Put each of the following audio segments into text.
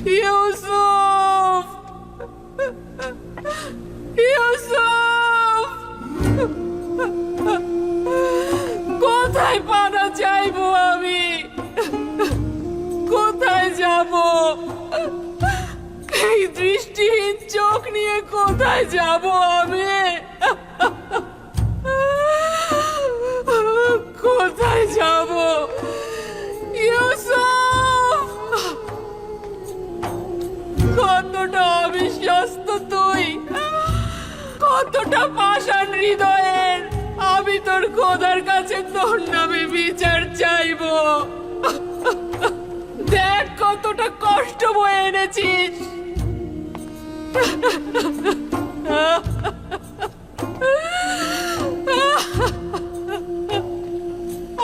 ইউসুফ ইউসুফ কোথায় পানা চাইব আমি? কোথায় যাব? এই দৃষ্টিহীন চোখ নিয়ে কোথায় যাব আমি? কোথায় যাব? কতটা পাষাণ হৃদয়ের। আমি তোর খোদার কাছে তোর নামে বিচার চাইব। দেখ কতটা কষ্ট বয়ে এনেছিস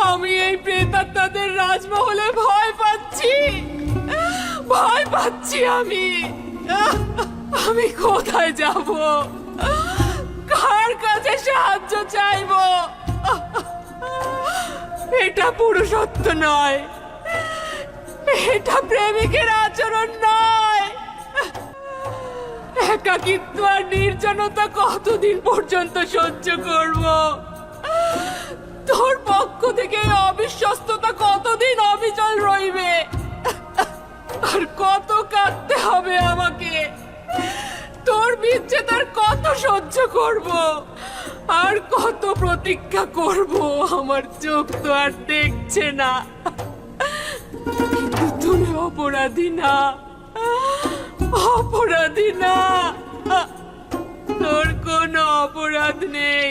আমি এই প্রেতাত্মাদের রাজমহলে ভয় পাচ্ছি। ভয় পাচ্ছি আমি। আমি কোথায় যাব? কাছে সাহায্য চাইব। এটা পুরুষত্ব নয়। এটা প্রেমিকের আচরণ নয়। একাকিত্ব আর নির্জনতা কতদিন পর্যন্ত সহ্য করব? তোর পক্ষ থেকে অবিশ্বস্ততা কতদিন অবিচল রইবে? আর কত কাঁদতে হবে আমাকে তোর কত সহ্য করব, আর কত প্রতীক্ষা করব, আমার চোখ তো আর দেখছে না। তুমি অপরাধী না অপরাধী না। তোর কোনো অপরাধ নেই।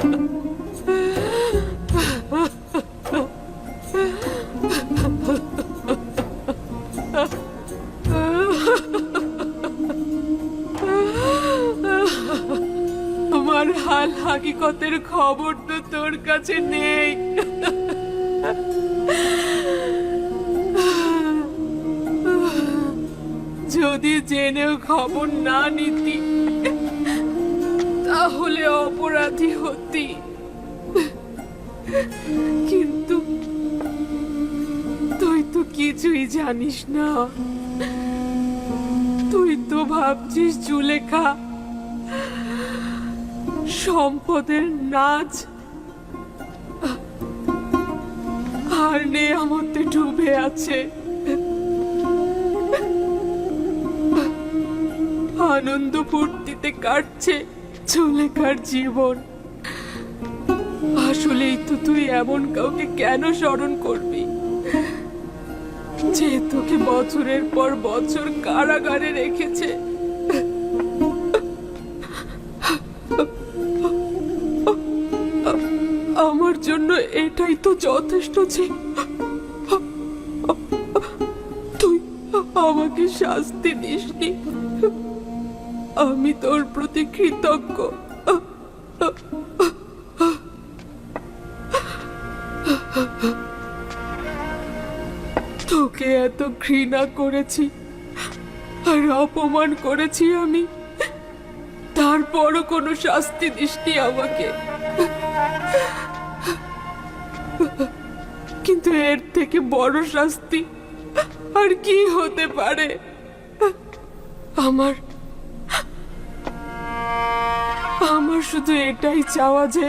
আমার হাকিকতের খবর তো তোর কাছে নেই। যদি জেনেও খবর না নিতি, তাহলে অপরাধী হতি। কিন্তু তুই তো কিছুই জানিস না। তুই তো ভাবছিস চুলেখা সম্পদের নাচ আর নে আমাতে ডুবে আছে। আনন্দ ফুর্তিতে কাটছে চুলেখার জীবন। আসলেই তো তুই এমন কাউকে কেন স্মরণ করবি? যে তোকে বছরের পর বছর কারাগারে রেখেছে। জন্য এটাই তো যথেষ্ট যে তুই আমাকে শাস্তি দিসনি। আমি তোর প্রতি কৃতজ্ঞ। তোকে এত ঘৃণা করেছি আর অপমান করেছি আমি। তারপরও কোনো শাস্তি দিসনি আমাকে। কিন্তু এর থেকে বড় শাস্তি আর কি হতে পারে? আমার আমার শুধু এটাই চাওয়া যে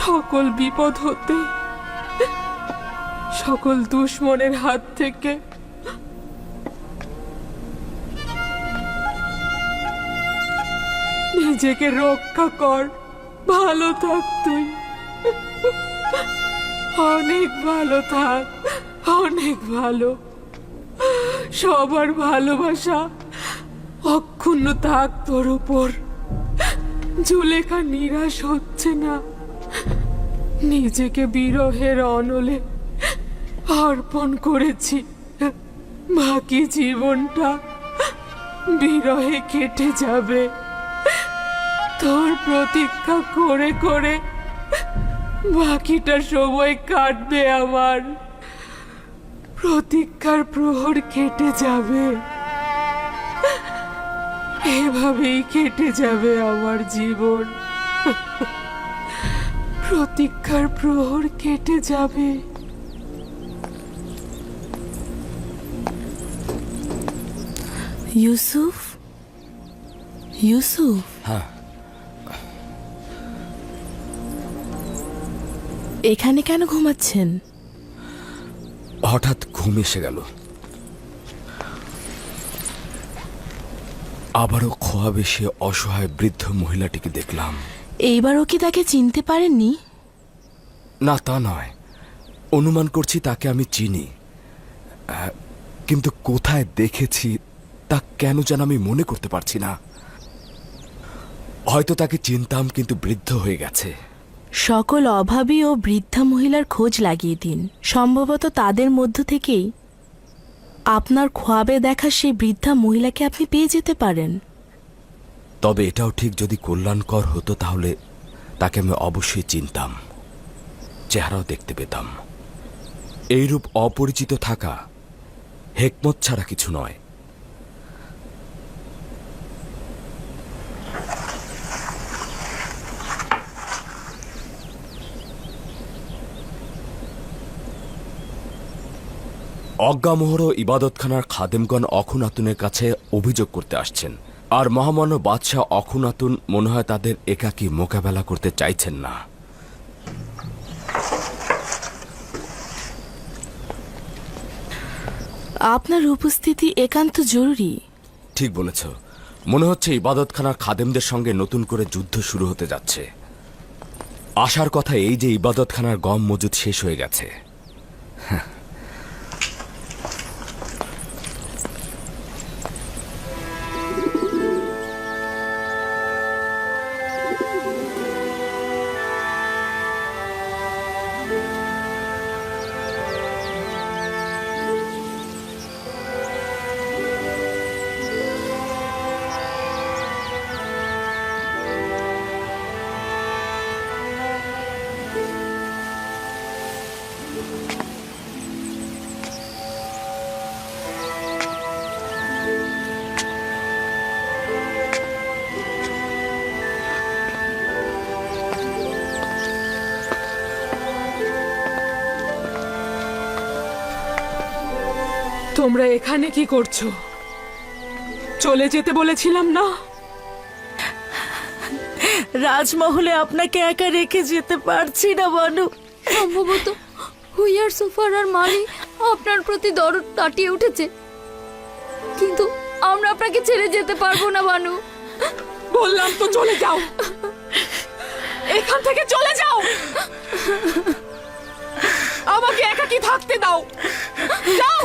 সকল বিপদ হতে, সকল দুশ্মনের হাত থেকে নিজেকে রক্ষা কর, ভালো থাক তুই। অনেক ভালো, থাক। অনেক ভালো। সবার ভালোবাসা অক্ষুণ্ণ থাক তোর উপর। জুলেখা নিরাশ হচ্ছে না। নিজেকে বিরহের অনলে অর্পণ করেছি। বাকি জীবনটা বিরহে কেটে যাবে। তোর প্রতীক্ষা করে করে বাকিটা সময় কাটবে আমার। প্রতীক্ষার প্রহর কেটে যাবে। এভাবেই কেটে যাবে আমার জীবন। প্রতীক্ষার প্রহর কেটে যাবে। ইউসুফ? ইউসুফ? হ্যাঁ। এখানে কেন ঘুমাচ্ছেন? হঠাৎ ঘুম এসে গেল। আবারও খোয়াবে সে অসহায় বৃদ্ধ মহিলাটিকে দেখলাম। এইবারও কি তাকে চিনতে পারেননি? না তা নয়। অনুমান করছি তাকে আমি চিনি। কিন্তু কোথায় দেখেছি তা কেন যেন আমি মনে করতে পারছি না। হয়তো তাকে চিনতাম কিন্তু বৃদ্ধ হয়ে গেছে। সকল অভাবী ও বৃদ্ধা মহিলার খোঁজ লাগিয়ে দিন। সম্ভবত তাদের মধ্য থেকেই আপনার খোয়াবে দেখা সেই বৃদ্ধা মহিলাকে আপনি পেয়ে যেতে পারেন। তবে এটাও ঠিক যদি কল্যাণকর হতো তাহলে তাকে আমি অবশ্যই চিনতাম, চেহারাও দেখতে পেতাম। এইরূপ অপরিচিত থাকা হেকমত ছাড়া কিছু নয়। অজ্ঞামোহর ইবাদতখানার খাদেমগণ অখুনাতুনের কাছে অভিযোগ করতে আসছেন। আর মহামান্য বাদশাহ অখুনাতুন মনে হয় তাদের একাকী মোকাবেলা করতে চাইছেন না। আপনার উপস্থিতি একান্ত জরুরি। ঠিক বলেছ। মনে হচ্ছে ইবাদতখানার খাদেমদের সঙ্গে নতুন করে যুদ্ধ শুরু হতে যাচ্ছে। আসার কথা এই যে ইবাদতখানার গম মজুদ শেষ হয়ে গেছে। তোমরা এখানে কি করছ? চলে যেতে বলেছিলাম না? রাজমহলে আপনাকে একা রেখে যেতে পারছি না বানু। সম্ভবত হুইয়ার সুফার আর মালি আপনার প্রতি দরদ কাটিয়ে উঠেছে। কিন্তু আমরা আপনাকে ছেড়ে যেতে পারব না বানু। বললাম তো চলে যাও। এখান থেকে চলে যাও। আমাকে একাকি থাকতে দাও। যাও